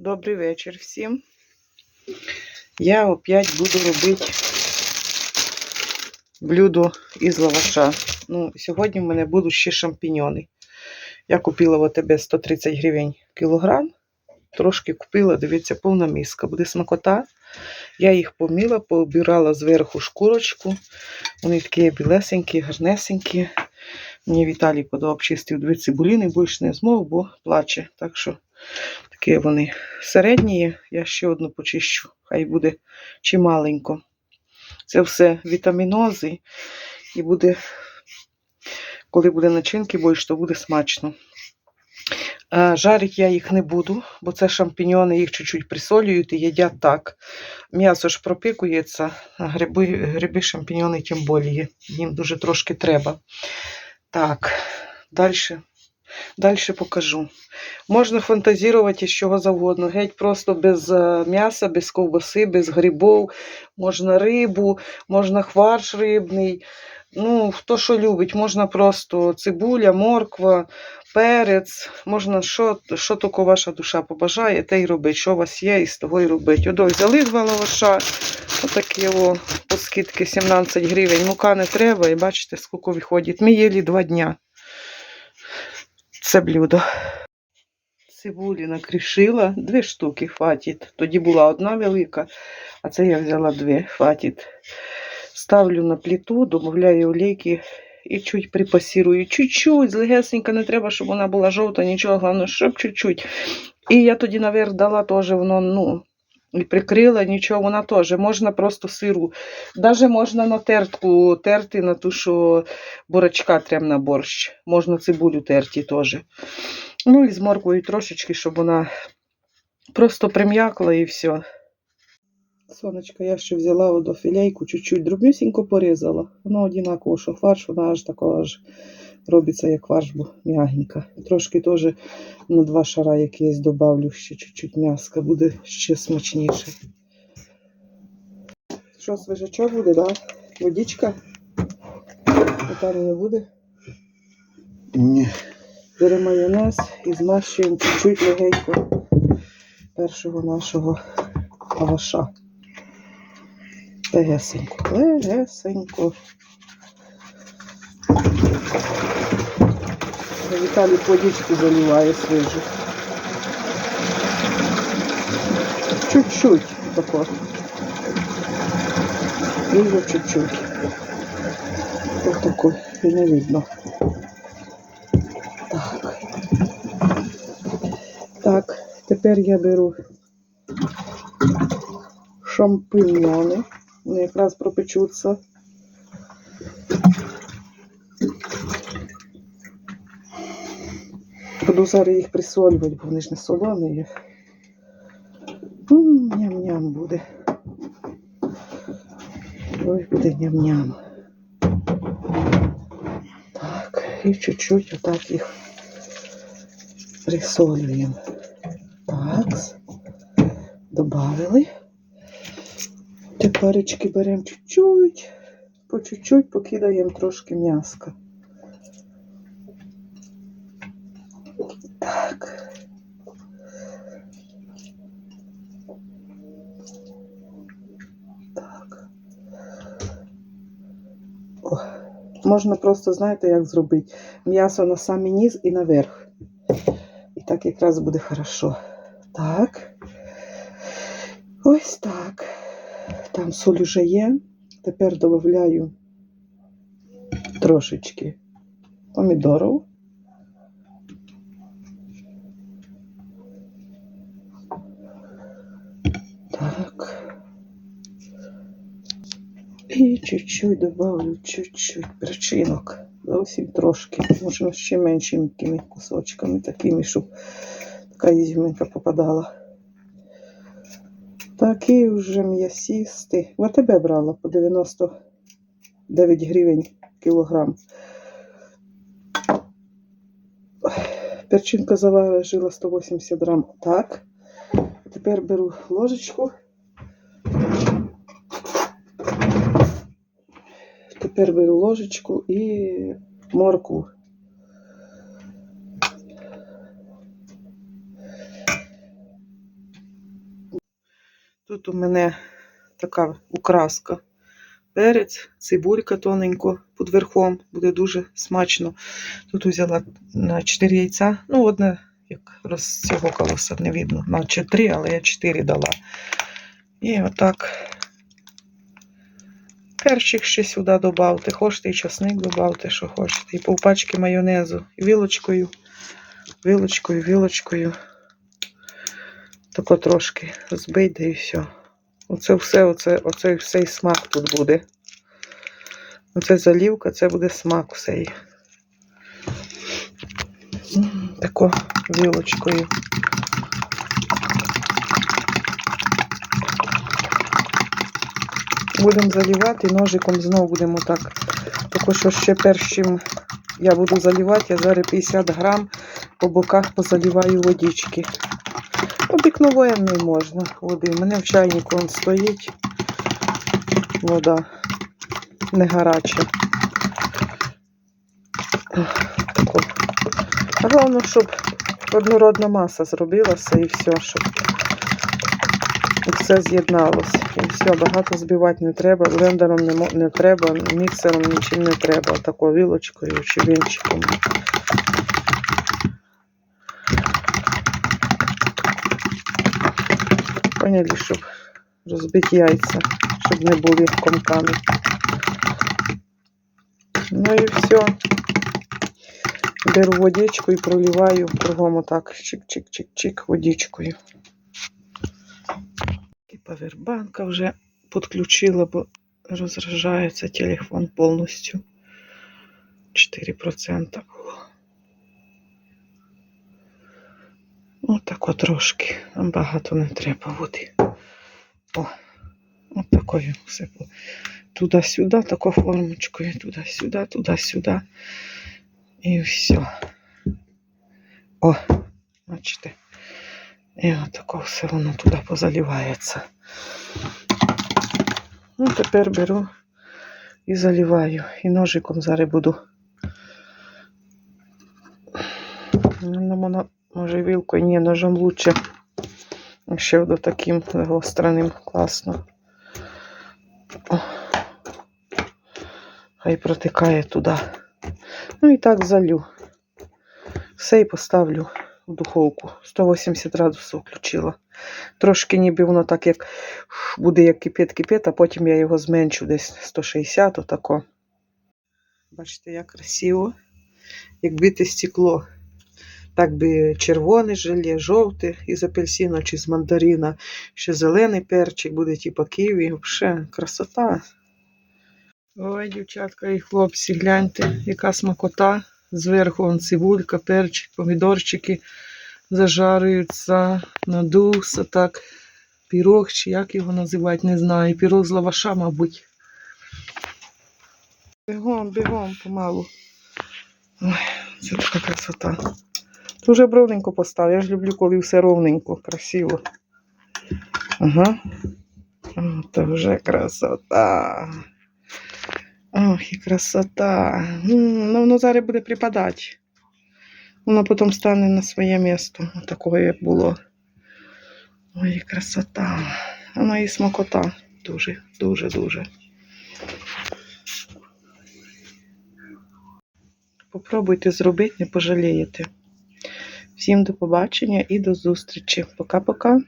Добрий вечір всім. Я опять буду робити блюдо із лаваша. Ну, сьогодні в мене будуть ще шампіньони. Я купила в АТБ 130 гривень кілограм. Трошки купила, дивіться, повна миска. Буде смакота. Я їх поміла, пообирала зверху шкурочку. Вони такі білесенькі, гарнесенькі. Мені Віталій подав чистив дві цибуліни, більше не змог, бо плаче. Так що такі вони середні. Я ще одну почищу, хай буде чималенько. Це все вітамінози. І буде, коли буде начинки більше, то буде смачно. А, Жарить я їх не буду, бо це шампіньони, їх чуть-чуть присолюють і їдять так. М'ясо ж пропікується, а гриби, гриби шампіньони тим більше. Їм дуже трошки треба. Так, далі. Далі покажу. Можна фантазувати з чого завгодно. Геть просто без е, м'яса, без ковбаси, без грибів. Можна рибу, можна хварш рибний. Ну, хто що любить, можна просто цибуля, морква, перець, можна що, що тільки ваша душа побажає, те й робить. Що у вас є, і з того й робить. Одо взяли два лаваша, отакі о, по скидки 17 гривень. Мука не треба, і бачите, скільки виходить. Ми їли два дня. Це блюдо. Цибулі накришила, дві штуки хватить. Тоді була одна велика, а це я взяла дві, хватить. Ставлю на плиту, додаю олійки і чуть припасірую. Чуть-чуть, злегесенько, не треба, щоб вона була жовта, нічого, головне, щоб чуть-чуть. І я тоді наверх дала теж воно, ну, і прикрила, нічого, вона теж. Можна просто сиру. Даже можна на тертку терти на ту, що бурачка трем на борщ. Можна цибулю терти теж. Ну і з морквою трошечки, щоб вона просто прим'якла і все. Сонечко, я ще взяла одну філейку, чуть-чуть дробнюсінько порізала. Воно однаково, що фарш, вона аж такого аж робиться, як фарш, бо м'ягенька. Трошки теж на два шара якийсь добавлю ще чуть-чуть м'яска, буде ще смачніше. Що, свіжачок буде, да? Водичка? Питання не буде. Ні. Беремо майонез і змащуємо чуть-чуть легенько першого нашого лаваша. Легесенько, легесенько. Віталій водичку заливає свіжу. Чуть-чуть тако. Дуже чуть-чуть. Ось такой, і не видно. Так. Так, тепер я беру шампиньони. Вони якраз пропечуться. Буду зараз їх присолювати, бо вони ж не солоні. Ням-ням буде. Ой, буде ням-ням. Так, і чуть-чуть отак їх присолюємо. Так. Добавили. Теперечки беремо чуть-чуть, по чуть-чуть покидаємо трошки м'яска. Так. Так. О. Можна просто, знаєте, як зробити? М'ясо на самий низ і наверх. І так якраз буде хорошо. Так. Ось так. Там соль уже є. Тепер додаю трошечки помідорів. Так. І чуть-чуть добавлю чуть-чуть перчинок. Зовсім трошки. Можна ще меншими кусочками, такими, щоб така ізюминка попадала. Такі вже м'ясісти. В АТБ брала по 99 гривень кілограм. Перчинка заважила 180 грам. Так. Тепер беру ложечку. Тепер беру ложечку і моркву. Тут у мене така украска. Перець, цибулька тоненько під верхом, буде дуже смачно. Тут взяла на 4 яйця, ну, одне, як роз цього колоса не видно, наче 3, але я 4 дала. І отак. Перчик ще сюди додавте, хочете і часник додавте, що хочете. І повпачки майонезу. І вілочкою, вілочкою, вілочкою. Тако трошки збийте і все. Оце все, оце, оцей всей смак тут буде. Оце залівка, це буде смак всей. Тако вілочкою. Будемо заливати ножиком знову будемо так. Також що ще перш чим я буду заливати, я зараз 50 грам по боках позаливаю водички. Обикновенний можна води. У мене в чайнику он стоїть. Вода не гаряча. Головне, щоб однородна маса зробилася і все, щоб все з'єдналося. І все, багато збивати не треба, блендером не, не треба, міксером нічим не треба. Тако вілочкою чи вінчиком. Поняли, щоб розбити яйця, щоб не були комками. Ну і все. Беру водичку і проливаю кругом отак. Чик-чик-чик-чик водичкою. І павербанка вже підключила, бо розряджається телефон повністю. 4% було. Отак от трошки. Нам багато не треба води. О, от такою все. Туди-сюди, тако формочкою, туди-сюди, туди-сюди. І все. О, бачите. І отако все воно туди позаливається. Ну, тепер беру і заливаю. І ножиком зараз буду. Ну, воно, може, вілкою, ні, ножом лучше. Ще до таким гостреним класно. О. Хай протикає туди. Ну і так залю. Все і поставлю в духовку. 180 градусів включила. Трошки ніби воно так як буде як кипить-кипить, а потім я його зменшу десь 160, отако. Бачите, як красиво. Як бите стекло. Так би червоне желе, жовте із апельсина чи з мандарина. Ще зелений перчик буде, типу ківі. Взагалі, красота. Ой, дівчатка і хлопці, гляньте, яка смакота. Зверху вон цибулька, перчик, помідорчики зажарюються, надувся так. Пірог, чи як його називати, не знаю. Пірог з лаваша, мабуть. Бігом, бігом, помалу. Ой, це така красота. Дуже б ровненько поставив. Я ж люблю, коли все ровненько, красиво. Ага. Це вже красота. Ох, і красота. Ну, воно зараз буде припадати. Воно потім стане на своє місце. Такого, як було. Ой, красота. Воно і смакота. Дуже, дуже, дуже. Попробуйте зробити, не пожалієте. Всім до побачення і до зустрічі. Пока-пока.